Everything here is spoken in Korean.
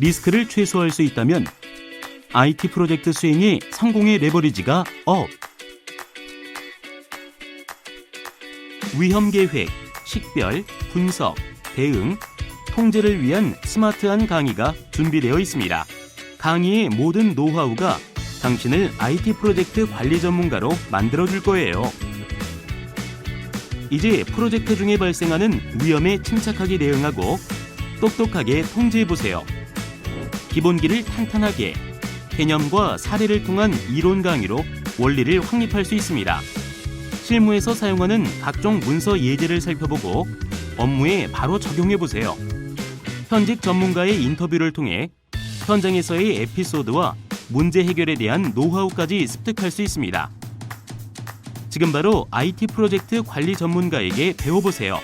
리스크를 최소화할 수 있다면 IT 프로젝트 수행의 성공의 레버리지가 업. 위험 계획, 식별, 분석, 대응, 통제를 위한 스마트한 강의가 준비되어 있습니다. 강의의 모든 노하우가 당신을 IT 프로젝트 관리 전문가로 만들어 줄 거예요. 이제 프로젝트 중에 발생하는 위험에 침착하게 대응하고 똑똑하게 통제해 보세요. 기본기를 탄탄하게 개념과 사례를 통한 이론 강의로 원리를 확립할 수 있습니다. 실무에서 사용하는 각종 문서 예제를 살펴보고 업무에 바로 적용해 보세요. 현직 전문가의 인터뷰를 통해 현장에서의 에피소드와 문제 해결에 대한 노하우까지 습득할 수 있습니다. 지금 바로 IT 프로젝트 관리 전문가에게 배워보세요.